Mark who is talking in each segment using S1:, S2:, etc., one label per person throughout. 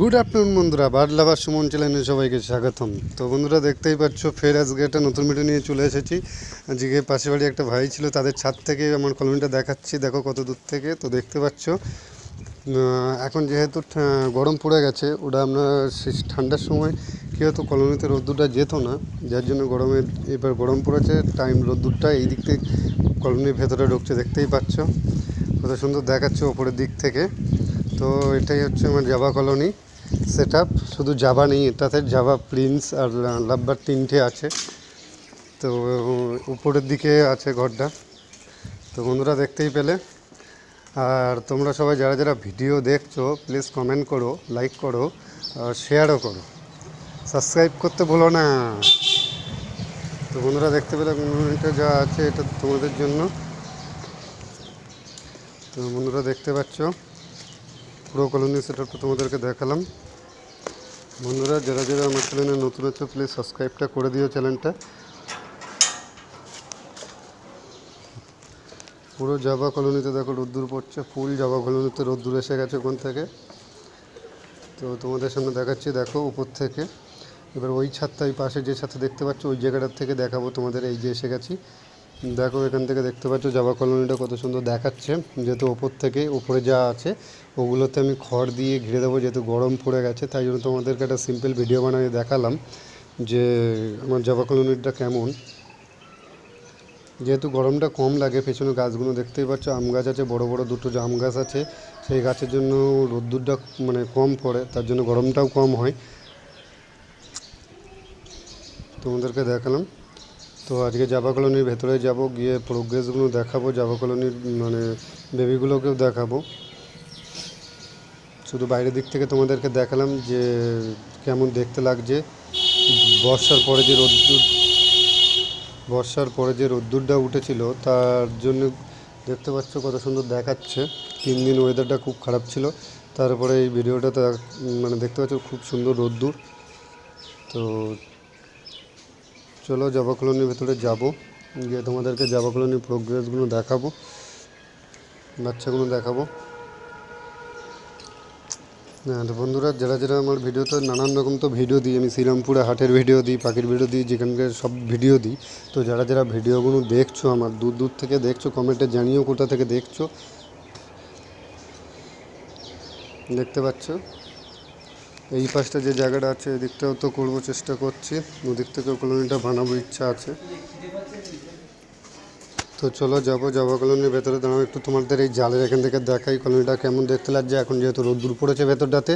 S1: Good afternoon বন্ধুরা। Bird lover Suman চ্যানেলে সবাইকে স্বাগতম। তো বন্ধুরা, দেখতেই পাচ্ছ ফের আজকে একটা নতুন ভিডিও নিয়ে চলে এসেছি। আজকে পাশে বাড়ি একটা ভাই ছিল, তাদের ছাদ থেকে আমার কলোনিটা দেখাচ্ছি। দেখো কত দূর থেকে, তো দেখতে পাচ্ছ এখন যেহেতু গরম পড়ে গেছে, ওটা আমরা ঠান্ডার সময় কী হতো, কলোনিতে রোদ্দুরটা যেত না, যার জন্য গরমে এবার গরম পড়েছে টাইম রোদ্দুরটা এই দিক থেকে কলোনির ভেতরে ঢুকছে, দেখতেই পাচ্ছ। কত সুন্দর দেখাচ্ছে ওপরের দিক থেকে। তো এটাই হচ্ছে আমার জাভা কলোনি। সেট শুধু জাভা নেই, এটাতে জাভা প্রিন্স আর লাভবার তিনটে আছে। তো, উপরের দিকে আছে ঘরটা। তো বন্ধুরা দেখতেই পেলে। আর তোমরা সবাই যারা যারা ভিডিও দেখছ প্লিজ কমেন্ট করো লাইক করো, আর শেয়ারও করো। সাবস্ক্রাইব করতে ভুলো না। তো বন্ধুরা দেখতে পেলে কমিউনিটা যা আছে, এটা তোমাদের জন্য। তো বন্ধুরা দেখতে পাচ্ছ, পুরো কলোনি সেটআপটা তোমাদেরকে দেখালাম। বন্ধুরা, যারা যারা আমার চ্যানেলে নতুন আছো প্লিজ সাবস্ক্রাইবটা করে দিও চ্যানেলটা। পুরো জাবা কলোনিতে দেখো, রোদ্দুর পড়ছে ফুল জাবা কলোনিতে রোদ্দুর এসে গেছে ওখান থেকে। তো তোমাদের সামনে দেখাচ্ছি, দেখো উপর থেকে। এবার ওই ছাদটা, ওই পাশে যে ছাদটা দেখতে পাচ্ছ, ওই জায়গাটার থেকে দেখাবো তোমাদের এই যে এসে গেছি। দেখো, এখান থেকে দেখতে পাচ্ছ জাবা কলোনিটা কত সুন্দর দেখাচ্ছে। যেহেতু ওপর থেকে উপরে যা আছে, ওগুলোতে আমি খড় দিয়ে ঘিরে দেবো, যেহেতু গরম পড়ে গেছে, তাই জন্য তোমাদেরকে একটা সিম্পল ভিডিও বানিয়ে দেখালাম যে আমার জাবা কলোনিটা কেমন। যেহেতু গরমটা কম লাগে, পেছনে গাছগুলো দেখতেই পাচ্ছ, আম গাছ আছে, বড় বড় দুটো জাম গাছ আছে, সেই গাছের জন্য রোদ্দুরটা মানে কম পড়ে, তার জন্য গরমটাও কম হয়। তোমাদেরকে দেখালাম। তো আজকে জাবা কলোনির ভেতরে যাব, গিয়ে প্রোগ্রেসগুলো দেখাবো জাভা কলোনির মানে বেবিগুলোকেও দেখাবো। শুধু বাইরের দিক থেকে তোমাদেরকে দেখালাম যে কেমন দেখতে লাগছে। বর্ষার পরে যে রোদ্দুর, বর্ষার পরে যে রোদ্দুরটা উঠেছিল, তার জন্য দেখতে পাচ্ছ কত সুন্দর দেখাচ্ছে। তিন দিন ওয়েদারটা খুব খারাপ ছিল, তারপরে এই ভিডিওটাতে মানে দেখতে পাচ্ছ খুব সুন্দর রোদ্দুর। তো চলো জাবা কলোনির ভেতরে যাব। গিয়ে তোমাদেরকে জাবা কলোনির প্রোগ্রেসগুলো দেখাবো। বাচ্চাগুলো দেখাবো। হ্যাঁ বন্ধুরা, যারা যারা আমার ভিডিওতে নানান রকম তো ভিডিও দিই, আমি শ্রীরামপুরে হাটের ভিডিও দিই, পাখির ভিডিও দিই যেখানকার সব ভিডিও দিই, তো যারা যারা ভিডিওগুলো দেখছ আমার, দূর দূর থেকে দেখছ কমেন্টে জানিও কোথা থেকে দেখছ। দেখতে পাচ্ছ? এই পাশটা যে জায়গাটা আছে এদিকটাও তো করব চেষ্টা করছি। ওদিক থেকেও কলোনিটা বানাবো ইচ্ছা আছে। তো চলো যাব যাব কলোনির ভেতরে। দাঁড়াও, একটু তোমাদের এই জালের এখান থেকে দেখাই কলোনিটা কেমন দেখতে লাগছে। এখন যেহেতু রোদ্দুর পড়েছে ভেতরটাতে,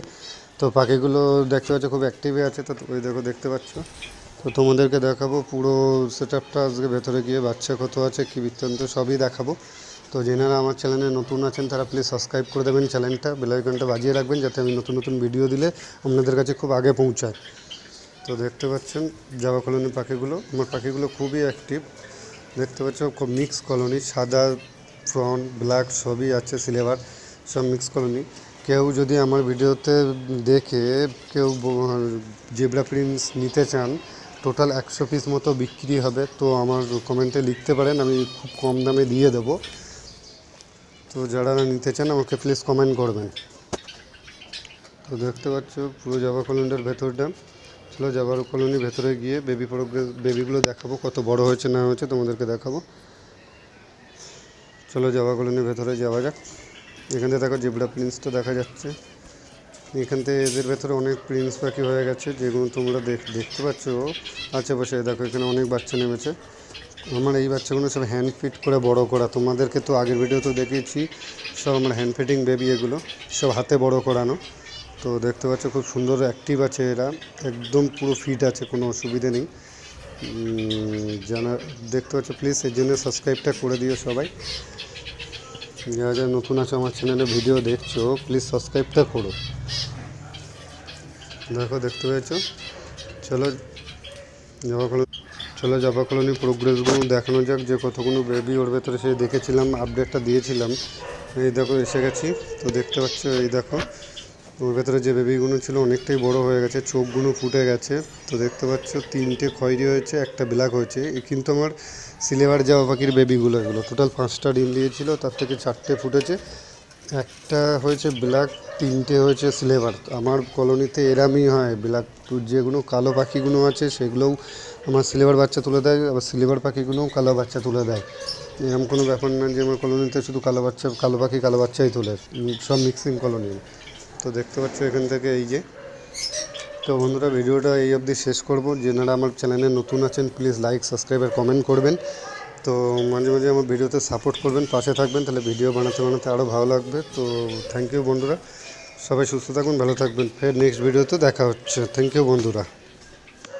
S1: তো পাখিগুলো দেখতে পাচ্ছ খুব অ্যাক্টিভই আছে। তো ওই দেখো, দেখতে পাচ্ছ? তো তোমাদেরকে দেখাবো পুরো সেট আপটা আজকে ভেতরে গিয়ে বাচ্চা কত আছে, কী বৃত্তান্ত, সবই দেখাবো। তো যেনারা আমার চ্যানেলে নতুন আছেন, তারা প্লিজ সাবস্ক্রাইব করে দেবেন চ্যানেলটা বেলাইকনটা বাজিয়ে রাখবেন যাতে আমি নতুন নতুন ভিডিও দিলে আপনাদের কাছে খুব আগে পৌঁছায়। তো দেখতে পাচ্ছেন জাবা কলোনির পাখিগুলো, আমার পাখিগুলো খুবই অ্যাক্টিভ দেখতে পাচ্ছ, খুব মিক্স কলোনি সাদা ফ্রন্ট ব্ল্যাক সবই আছে সিলেভার সব মিক্স কলোনি কেউ যদি আমার ভিডিওতে দেখে, কেউ জেব্রা প্রিন্স নিতে চান টোটাল একশো পিস মতো বিক্রি হবে, তো আমার কমেন্টে লিখতে পারেন, আমি খুব কম দামে দিয়ে দেবো। তো যারা নিতে চান আমাকে প্লিজ কমেন্ট করবেন। তো দেখতে পাচ্ছ পুরো জাবা কলোনিটার ভেতরটা। চলো জাবার কলোনির ভেতরে গিয়ে বেবি প্রোগ্রেস বেবিগুলো দেখাবো কত বড় হয়েছে না হয়েছে, তোমাদেরকে দেখাবো। চলো জাবা কলোনির ভেতরে যাওয়া যাক। এখান থেকে দেখো জেবরা প্রিন্সটা দেখা যাচ্ছে। এখান থেকে এদের ভেতরে অনেক প্রিন্স পাখি হয়ে গেছে, যেগুলো তোমরা দেখ, দেখতে পাচ্ছ। আশেপাশে দেখো এখানে অনেক বাচ্চা নেমেছে। আমার এই বাচ্চাগুলো সব হ্যান্ড ফিট করে বড় করা। তোমাদেরকে তো আগের ভিডিও তো দেখিয়েছি, সব আমার হ্যান্ড ফিটিং বেবি এগুলো, সব হাতে বড় করানো। তো দেখতে পাচ্ছ খুব সুন্দর অ্যাক্টিভ আছে এরা, একদম পুরো ফিট আছে, কোনো অসুবিধে নেই। জানা, দেখতে পাচ্ছ প্লিজ এর জন্য সাবস্ক্রাইবটা করে দিও সবাই। যারা যারা নতুন আছে আমার চ্যানেলে ভিডিও দেখছ প্লিজ সাবস্ক্রাইবটা করো। দেখো, দেখতে পেয়েছ? চলো কলোনি চলো জবা কলোনি প্রোগ্রেসগুলো দেখানো যাক, যে কতগুলো বেবি ওর ভেতরে সে দেখেছিলাম আপডেটটা দিয়েছিলাম। এই দেখো, এসে গেছি। তো দেখতে পাচ্ছ, এই দেখো, ওর ভেতরে যে বেবিগুলো ছিল অনেকটাই বড় হয়ে গেছে, চোখগুলো ফুটে গেছে। তো দেখতে পাচ্ছ, তিনটে খয়েরি হয়েছে, একটা ব্ল্যাক হয়েছে। কিন্তু আমার সিলেভার জাবা পাখির বেবিগুলো এগুলো। টোটাল পাঁচটা ডিম দিয়েছিল, তার থেকে চারটে ফুটেছে। একটা হয়েছে ব্ল্যাক তিনটে হয়েছে সিলেবার। আমার কলোনিতে এরামই হয় ব্ল্যাক যেগুলো কালো পাখিগুলো আছে সেগুলোও আমার সিলেবার বাচ্চা তুলে দেয়, আবার সিলেবার পাখিগুলোও কালো বাচ্চা তুলে দেয়। এরকম কোনো ব্যাপার না যে আমার কলোনিতে শুধু কালো বাচ্চা, কালো পাখি কালো বাচ্চাই তোলে সব মিক্সিং কলোনি। তো দেখতে পাচ্ছ এখান থেকে এই যে। তো বন্ধুরা, ভিডিওটা এই অবধি শেষ করব। যেনারা আমার চ্যানেলে নতুন আছেন, প্লিজ লাইক, সাবস্ক্রাইব আর কমেন্ট করবেন। তো মাঝে মাঝে আমার ভিডিওতে সাপোর্ট করবেন, পাশে থাকবেন, তাহলে ভিডিও বানাতে বানাতে আরও ভালো লাগবে। তো থ্যাংক ইউ বন্ধুরা। সবাই সুস্থ থাকবেন ভালো থাকবেন। ফের নেক্সট ভিডিওতে দেখা হচ্ছে। থ্যাংক ইউ বন্ধুরা।